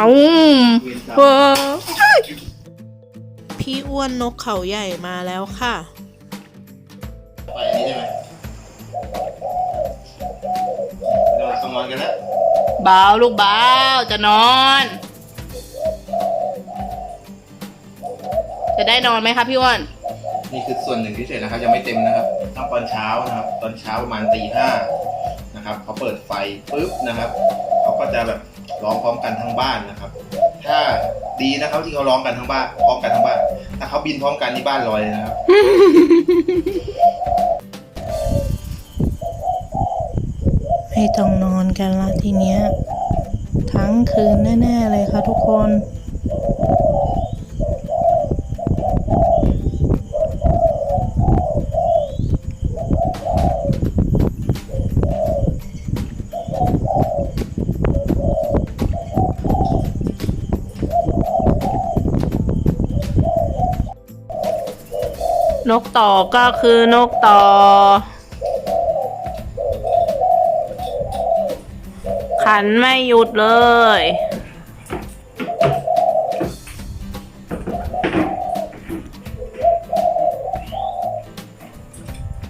เอาเว้อพี่อ้วนนกเขาใหญ่มาแล้วค่ะ ไปอันนี้ได้ไหมเราต้องนอนกันแล้วเบาลูกเบาจะนอน จะได้นอนไหมคะพี่อ้วน นี่คือส่วนหนึ่งที่เสร็จนะครับยังไม่เต็มนะครับต้องตอนเช้านะครับ ตอนเช้าประมาณตีห้านะครับเขาเปิดไฟปุ๊บนะครับเขาก็จะแบบ ร้องพร้อมกันทั้งบ้านนะครับ ถ้าดีนะครับที่เขาร้องกันทั้งบ้านพร้อมกันทั้งบ้าน ถ้าเขาบินพร้อมกันนี่บ้านลอยเลยนะครับ ไม่ต้องนอนกันละทีเนี้ย ทั้งคืนแน่ ๆ เลยค่ะทุกคน นกต่อก็คือนกต่อ ขันไม่หยุดเลย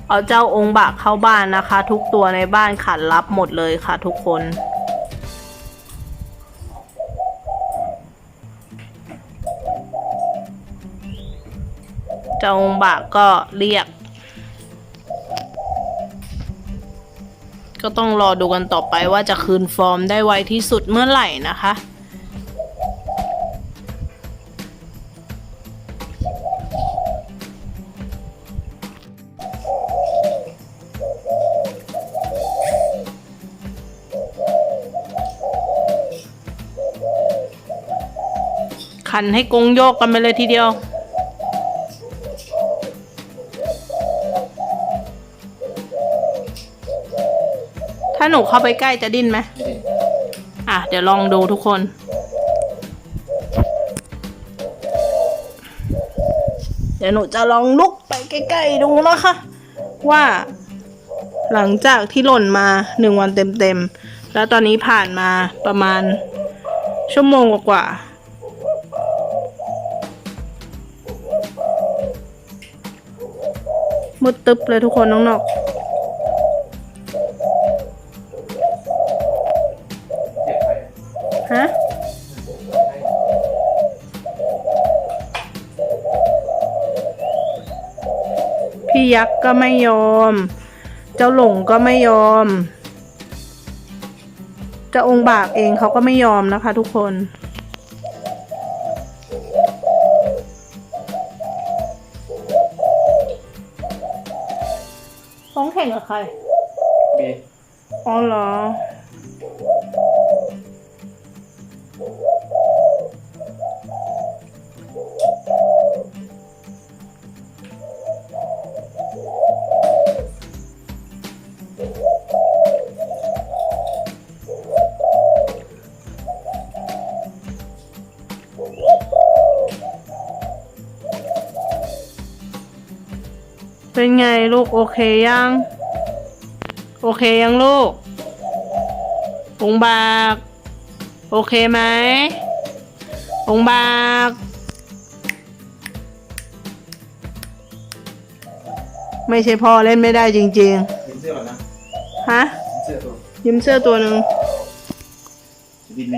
เอาเจ้าองค์บากเข้าบ้านนะคะ ทุกตัวในบ้านขันรับหมดเลยค่ะทุกคน เจ้าองบากก็เรียก ก็ต้องรอดูกันต่อไปว่าจะคืนฟอร์มได้ไวที่สุดเมื่อไหร่นะคะขันให้กงโยกกันไปเลยทีเดียว หนูเข้าไปใกล้จะดิ้นไหมอะ เดี๋ยวลองดูทุกคน เดี๋ยวหนูจะลองลุกไปใกล้ๆดูนะคะ ว่า หลังจากที่หล่นมาหนึ่งวันเต็มๆ แล้วตอนนี้ผ่านมาประมาณ ชั่วโมงกว่าๆมืดตึ๊บเลยทุกคนน้องน ยักษ์ก็ไม่ยอม เจ้าหลงก็ไม่ยอม เจ้าองค์บากเองเขาก็ไม่ยอมนะคะ ทุกคน ต้องแข่งกับใครบีอ๋อเหรอ เป็นไงลูกโอเคยัง โอเคยังลูกองค์บาก โอเคไหมองค์บาก ไม่ใช่พ่อเล่นไม่ได้จริง ยิ้มเสื้อก่อนนะๆ ฮะ ยิ้มเสื้อตัวยิ้มเสื้อตัวหนึ่งจะบินไหม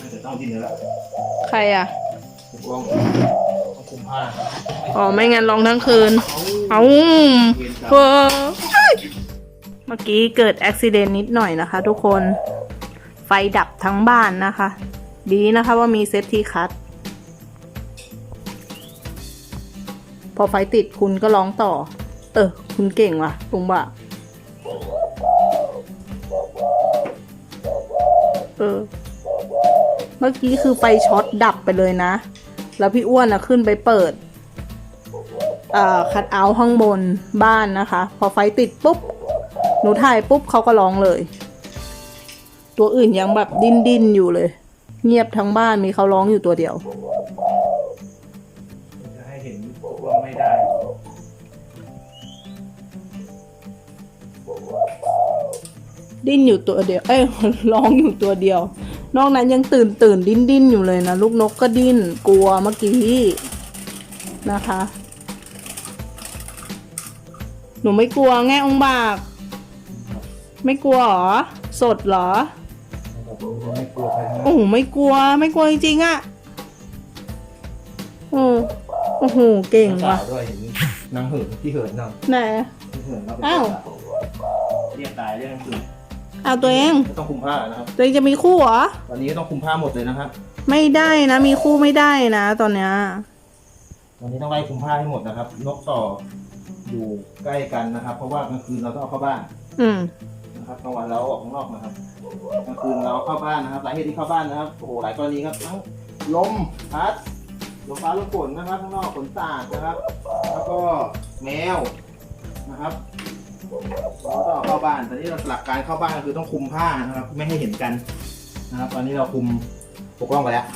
น่าจะต้องบินแล้วล่ะใครอะ องต้องคุมผ้าอ๋อไม่งั้นร้องทั้งคืน เอาเวรกรรเว้มอเมื่อกี้เกิดอุบิเหตุนิดหน่อยนะคะ ทุกคน ไฟดับทั้งบ้านนะคะ ดีนะคะว่ามีเซฟที่คัดพอไฟติดคุณก็ร้องต่อ เออ คุณเก่งว่ะลุงบะเออ เมื่อกี้คือไฟช็อตดับไปเลยนะ แล้วพี่อ้วนอะขึ้นไปเปิดเอ่อคัดเอาท์ข้างบนบ้านนะคะ พอไฟติดปุ๊บ หนูถ่ายปุ๊บเขาก็ร้องเลย ตัวอื่นยังแบบดิ้นดิ้นๆอยู่เลย เงียบทั้งบ้านมีเขาร้องอยู่ตัวเดียว จะให้เห็นว่าไม่ได้นดิ้นอยู่ตัวเดียว เอ้ยร้องอยู่ตัวเดียว นอกนั้นยังตื่นตื่นดิ้นดิ้นอยู่เลยนะ ลูกนกก็ดิ้นกลัวเมื่อกี้นะคะ หนูไม่กลัวแง่องบาก ไม่กลัวเหรอ สดเหรอไม่กลัวใครนะโอ้โหไม่กลัว ไม่กลัวจริงๆอะโอ้โอ้โหเก่งว่ะสาวด้วยเห็นนางเหินที่เหินนางไหนที่เหินเราเป็นอ้าวเรียกตายเรียกคือเอาตัวเองไม่ต้องคุมผ้านะครับ ตัวเองจะมีคู่เหรอวันนี้ก็ต้องคุมผ้าหมดเลยนะครับ ไม่ได้นะมีคู่ไม่ได้นะ ตอนเนี้ยวันนี้ต้องไล่คุมผ้าให้หมดนะครับ นกต่ออยู่ใกล้กันนะครับ เพราะว่ากลางคืนเราต้องเอาเข้าบ้านอืมนะครับกลางวันเราเอาออกข้างนอกนะครับกลางคืนเราเอาเข้าบ้านนะครับสาเหตุที่เข้าบ้านนะครับ โอ้โห หลายกรณีครับทั้งลมพัดลมฟ้าลมฝนนะครับ ข้างนอกฝนสาดนะครับ แล้วก็แมวนะครับ เราต้องเอาเข้าบ้านแต่นี่เราหลักการเข้าบ้านก็คือต้องคุมผ้านะครับ ไม่ให้เห็นกันนะครับ ตอนนี้เราคุมปกป้องไปแล้ว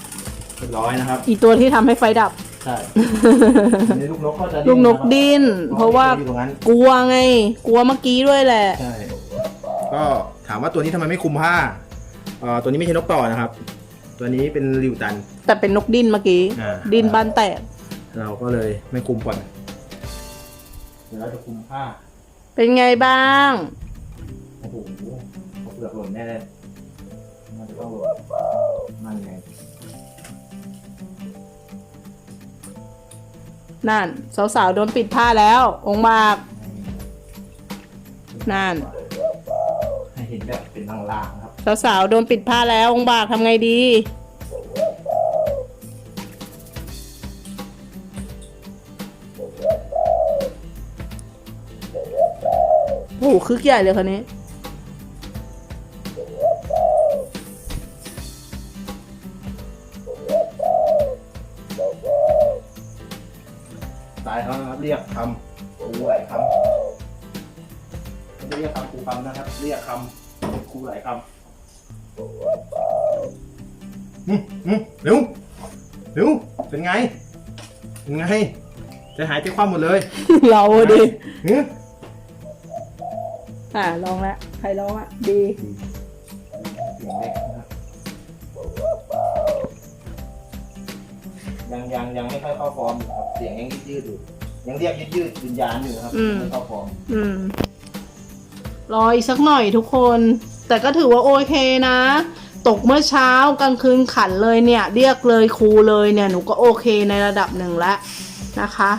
เรียบร้อยนะครับอีตัวที่ทำให้ไฟดับ ใช่ทีนี้ลูกนกก็จะลูกนกะครับดิ้นเพราะว่าอยู่ตรงนั้น กลัวไง กลัวเมื่อกี้ด้วยแหละ ใช่ ก็ถามว่าตัวนี้ทำไมไม่คุมผ้าเอ่อตัวนี้ไม่ใช่นกต่อนะครับ ตัวนี้เป็นริวตัน แต่เป็นนกดิ้นเมื่อกี้อ่า ดิ้นบ้านแตกเราก็เลยไม่คุมก่อน เดี๋ยวเราจะคุมผ้า เป็นไงบ้าง โอ้โหเขาเปลือกหล่นแน่เลยมันจะต้องหล่นนั่นไงนั่น สาวๆโดนปิดผ้าแล้ว องค์บาก นั่น ให้เห็นแบบเป็นลางๆครับ สาวๆโดนปิดผ้าแล้วองค์บากทำไงดี โอ้โหคึกใหญ่เลยคนนี้ ตายเขานะครับ เรียกคำครูหลายคำไม่ได้เรียกคำครูคำนะครับ เรียกคำครูหลายคำอืมอืมเร็วเร็วเป็นไง เป็นไง จะหายใจคว่ำหมดเลย เราอะดิ หือ อ่าลองละใครลองอะ ดีเสียงเล็กนะครับยังยังยังไม่ค่อยเข้าฟอร์มอยู่ครับ เสียงยังยืดๆอยู่ยังเรียกยืดยืดๆวิญญาณอยู่นะครับอืม ไม่เข้าฟอร์มอืม รออีกสักหน่อยทุกคน แต่ก็ถือว่าโอเคนะ ตกเมื่อเช้ากลางคืนขันเลยเนี่ย เรียกเลยครูเลยเนี่ย หนูก็โอเคในระดับหนึ่งแล้วนะคะ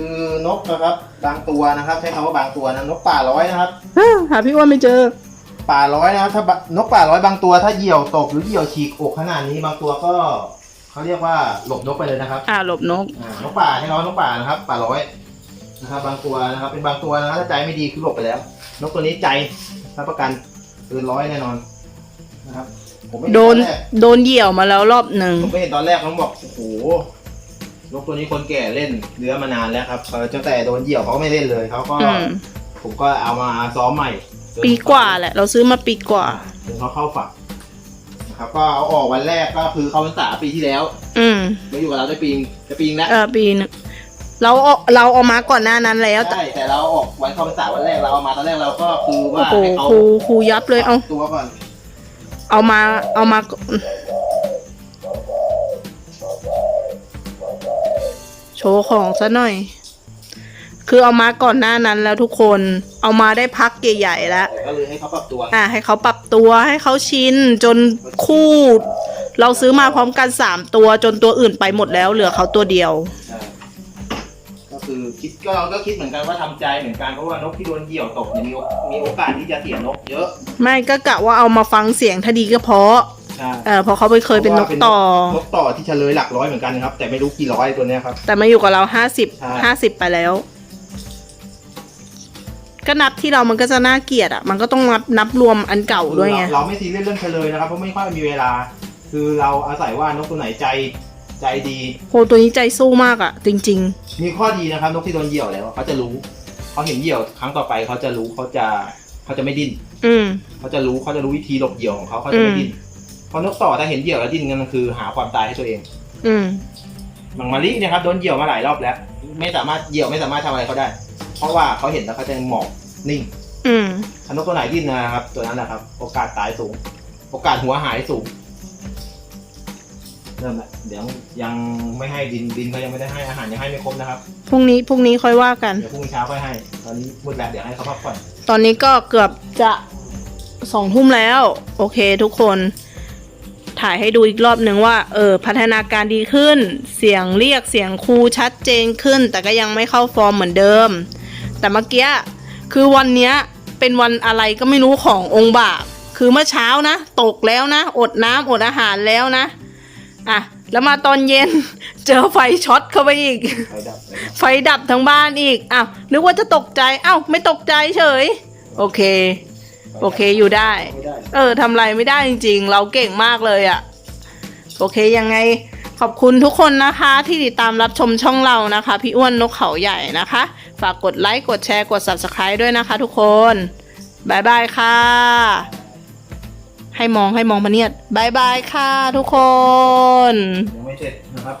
คือนกนะครับบางตัวนะครับ ใช้คำว่าบางตัวนะนกป่าร้อยนะครับ หาพี่อ้วนไม่เจอ ป่าร้อยนะครับถ้านกป่าร้อยบางตัว ถ้าเหยี่ยวตกหรือเหยี่ยวฉีกอกขนาดนี้บางตัวก็เขาเรียกว่าหลบนกไปเลยนะครับอ่าหลบนก อ่านกป่าใช่ไหมนกป่านะครับ ป่าร้อยนะครับ บางตัวนะครับ เป็นบางตัวนะถ้าใจไม่ดีคือหลบไปแล้ว นกตัวนี้ใจรับประกันเกินร้อยแน่นอนนะครับผมไม่เห็โดนตอแรกโดนเหยี่ยวมาแล้วรอบหนึ่งผมไม่เห็นตอนแรกผมบอกโอ้โห นกตัวนี้คนแก่เล่นเลื้อมานานแล้วครับเออตั้งแต่โดนเหยี่ยวเขาก็ไม่เล่นเลยเขาก็ อืม ผมก็เอามาซ้อมใหม่จนปีกว่าแหละ เราซื้อมาปีกว่า จนเขาเข้าฝักนะครับก็เอาออกวันแรกก็คือเข้าพรรษาปีที่แล้วอืมมาอยู่กับเราได้ปีนึงจะปีนึงแล้ว เออปีหนึงเราเอาเราเอามาก่อนหน้านั้นแล้วแต่ใช่แต่เราออกวันเข้าพรรษาวันแรกเราเอามาตอนแรกเราก็คือโอ้ว่าโหให้เขาครูครูยับเลยเอาตัวก่อนเอามาเอามา โชว์ของซะหน่อย คือเอามาก่อนหน้านั้นแล้วทุกคน เอามาได้พักใหญ่ๆแล้วแต่ก็เลยให้เขาปรับตัวอะให้เขาปรับตัวให้เขาชินจนคู่ เราซื้อมาพร้อมกันสามตัวจนตัวอื่นไปหมดแล้ว เหลือเขาตัวเดียว ใช่ก็คือคิดก็เราก็คิดเหมือนกันว่าทำใจเหมือนกันเพราะว่านกที่โดนเหยี่ยวตกเนี่ยมีโอมีโอกาสที่จะเสียนกเยอะ ไม่ก็กะว่าเอามาฟังเสียงถ้าดีก็เพราะ ใช่เออเพราะเขาไปเคยเป็นนกต่อ นกต่อที่เฉลยหลักร้อยเหมือนกันครับ แต่ไม่รู้กี่ร้อยตัวเนี้ยครับ แต่มาอยู่กับเราห้าสิบใช่ ห้าสิบไปแล้ว ก็นับที่เรามันก็จะน่าเกลียดอะ มันก็ต้องนับนับรวมอันเก่าด้วยไง เราเราไม่ซีเรียสเรื่องเฉลยนะครับเพราะไม่ค่อยมีเวลา คือเราอาศัยว่านกตัวไหนใจใจดี โหตัวนี้ใจสู้มากอะ จริง มีข้อดีนะครับ นกที่โดนเหยี่ยวแล้วเขาจะรู้เขาเห็นเหยี่ยวครั้งต่อไปเขาจะรู้เขาจะเขาจะไม่ดิ้นๆ อืม เขาจะรู้เขาจะรู้วิธีหลบเหยี่ยวของเขาเขาจะไม่ดิ้น เพราะนกต่อถ้าเห็นเหยี่ยวแล้วดิ้นกันมันคือหาความตายให้ตัวเองอืมมังมาลิเนี่ยครับโดนเหยี่ยวมาหลายรอบแล้ว ไม่สามารถเหยี่ยวไม่สามารถทำอะไรเขาได้ เพราะว่าเขาเห็นแล้วเขาจะหมอบนิ่งอืมใถ้านกตัวไหนดิ้นนะครับ ตัวนั้นแหละครับ โอกาสตายสูง โอกาสหัวหายสูงเริ่มละเดี๋ยวยังไม่ให้ดินดินเขายังไม่ได้ให้อาหารยังให้ไม่ครบนะครับพรุ่งนี้พรุ่งนี้ค่อยว่ากัน เดี๋ยวพรุ่งนี้เช้าค่อยให้ ตอนนี้มืดแล้วเดี๋ยวให้เขาพักผ่อน ตอนนี้ก็เกือบจะสองทุ่มแล้ว โอเคทุกคน ถ่ายให้ดูอีกรอบหนึ่งว่า เออ พัฒนาการดีขึ้น เสียงเรียกเสียงครูชัดเจนขึ้น แต่ก็ยังไม่เข้าฟอร์มเหมือนเดิม แต่เมื่อกี้คือวันเนี้ยเป็นวันอะไรก็ไม่รู้ขององค์บาก คือเมื่อเช้านะ ตกแล้วนะ อดน้ำอดอาหารแล้วนะ อะ แล้วมาตอนเย็น เจอไฟช็อตเข้าไปอีก ไฟดับเลยนะไฟดับทั้งบ้านอีกอ้าวนึกว่าจะตกใจอ้าวไม่ตกใจเฉย โอเค โอเคอยู่ได้ไม่ได้ เออทำอะไรไม่ได้จริง ๆ เราเก่งมากเลยอะโอเคยังไงขอบคุณทุกคนนะคะที่ติดตามรับชมช่องเรานะคะ พี่อ้วนนกเขาใหญ่นะคะ ฝากกดไลค์กดแชร์กด subscribe ด้วยนะคะทุกคนบายบายค่ะ ให้มองให้มองพะเนียดบายบายค่ะทุกคน ยังไม่เสร็จนะครับ